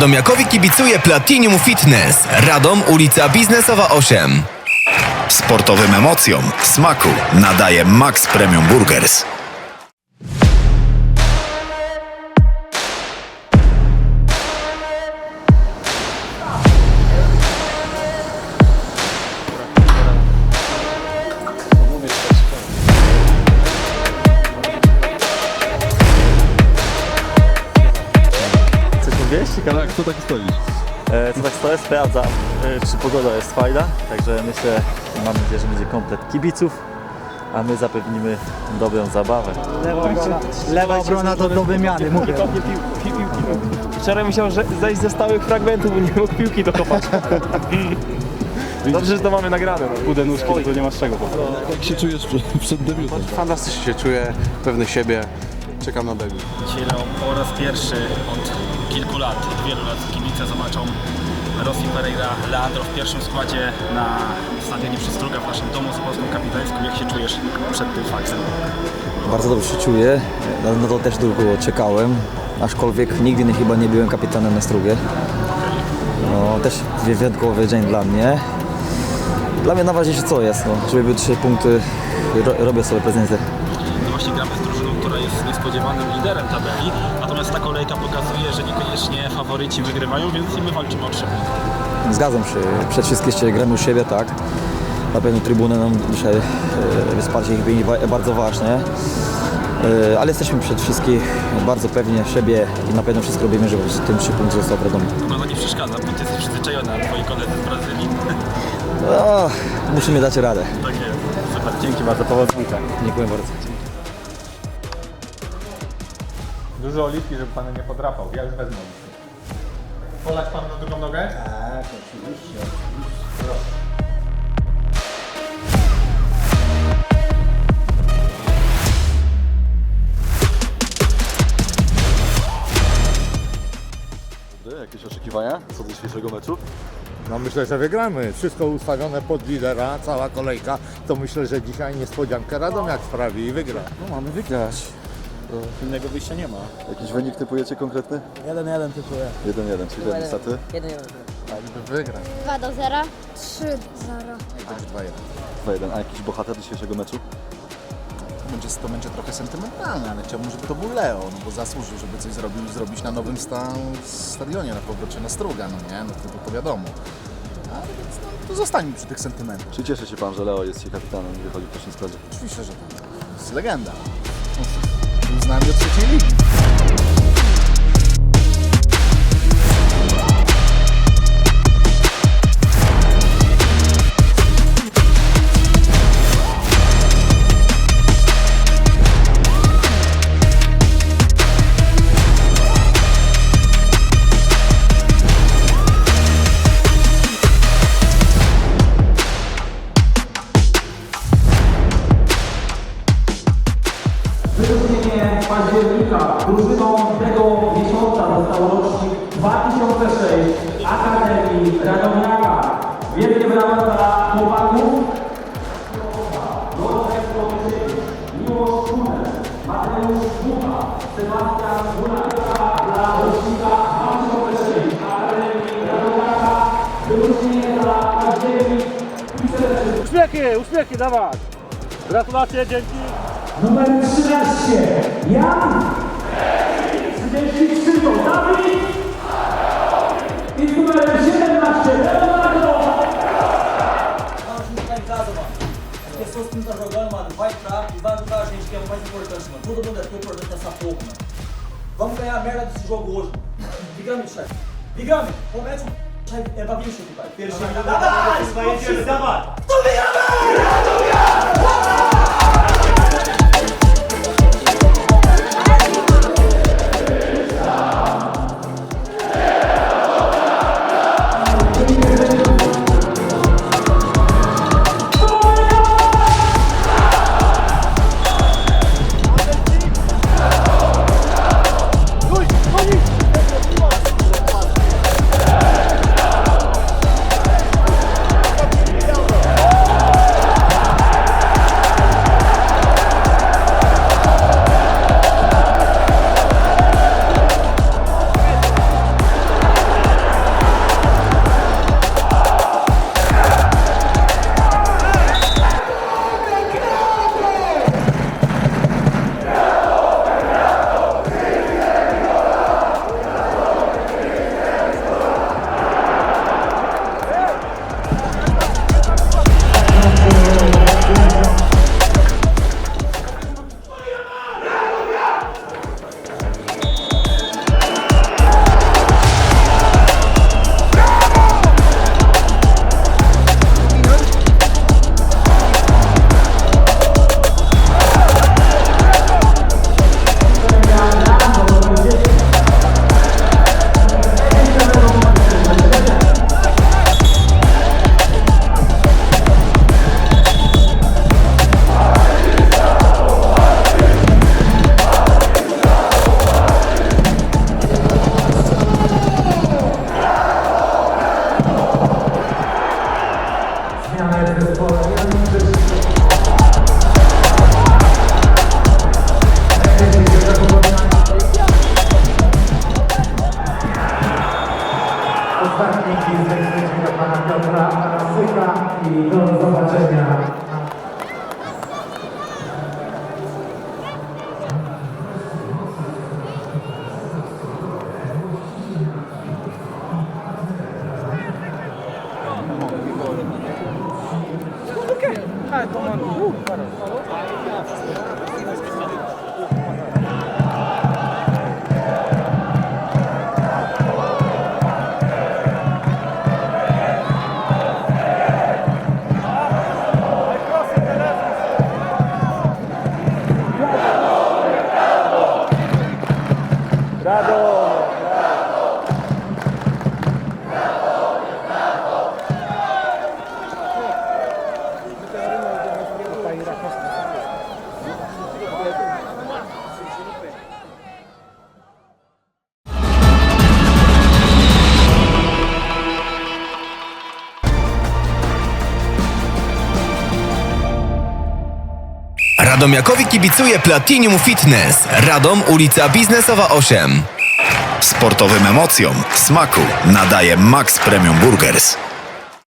Radomiakowi kibicuje Platinum Fitness. Radom, ulica Biznesowa 8. Sportowym emocjom smaku nadaje Max Premium Burgers. Ciekawe. Tak, co tak stoisz? E, co tak stoję, sprawdzam, e, czy pogoda jest fajna, także myślę, mam nadzieję, że będzie komplet kibiców, a my zapewnimy dobrą zabawę. Lewa obrona do, do wymiany, mówię. Wczoraj musiał że- zejść ze stałych fragmentów, bo nie mógł piłki dokopać. Dobrze, że to mamy nagrane. No. Chude nóżki, to nie masz czego Jak się czujesz przed, przed debiutem? Fantastycznie się czuję, pewny siebie. Czekam na debiut. No, po raz pierwszy od kilku lat, od wielu lat kibice zobaczą Rosji Pereira Leandro w pierwszym składzie na stadionie Przestruga w naszym domu z Polską Kapitańską. Jak się czujesz przed tym faktem? Bardzo dobrze się czuję. No to też długo czekałem. Aczkolwiek nigdy nie, chyba nie byłem kapitanem na strugie. No, też wyjątkowy dzień dla mnie. Dla mnie najważniejsze co jest, no, żeby były trzy punkty, ro, robię sobie prezentę. No właśnie gramy z drużyną, niespodziewanym liderem tabeli, natomiast ta kolejka pokazuje, że niekoniecznie faworyci wygrywają, więc i my walczymy o trzy. Zgadzam się. Przede wszystkim jeszcze gramy u siebie, tak. Na pewno trybunę nam dzisiaj e, wsparcie ich będzie bardzo ważne. E, ale jesteśmy przede wszystkim bardzo pewni siebie i na pewno wszystko robimy, żeby ten trzy punkty został w Radomiu. No to nie przeszkadza, bo ty jesteś przyzwyczajony, a twoi koledzy z Brazylii. No, musimy dać radę. tak jest. Super, dzięki bardzo, powodzonka. Dziękuję bardzo. Dużo oliwki, żeby pan nie podrapał. Ja już wezmę oliwkę. Polać pan na drugą nogę? Tak, oczywiście. Jakieś oczekiwania co do dzisiejszego meczu? No myślę, że wygramy. Wszystko ustawione pod lidera, cała kolejka. To myślę, że dzisiaj niespodziankę Radomiak sprawi i wygra. No mamy wygrać. Innego wyjścia nie ma. Jakiś wynik typujecie konkretny? 1-1 typuję. 1-1, czyli ten niestety. Wygra. 2 do 0. 3 do 0. 2-1. A jakiś bohater dzisiejszego meczu? będzie, to będzie trochę sentymentalne, ale chciałbym, żeby to był Leo, no bo zasłużył, żeby coś zrobił, zrobić na nowym sta stadionie, na powrocie na Struga, no nie, no to, to wiadomo. Ale więc, no, to zostańmy przy tych sentymentach. Czy cieszy się Pan, że Leo jest dzisiaj kapitanem i wychodzi w pierwszym składzie? Oczywiście, że tak. To jest legenda. Był z nami od tego miesiąca został rocznik 2006 Akademii Radomiaka. Wielkie brawa dla chłopaków. Dorosek Kołyczyk, Miłosz Kuner, Mateusz Bucha, Sebastian Góraka dla rocznika 2006 Akademii Radomiaka. Wyróżnienie dla październik Uśmiechy, uśmiechy dawać! Gratulacje, dzięki! Numer 13 Jan porra, mano. Vamos ganhar a merda desse jogo hoje, mano. Chefe. Bigami, promete. É pra vir, chefe, pai. Pierwszy raz. Dawaj! Swoje się! Tu wygramy! Ja tu! Tomando. Uh, cara. Radomiakowi kibicuje Platinum Fitness. Radom, ulica Biznesowa 8. Sportowym emocjom smaku nadaje Max Premium Burgers.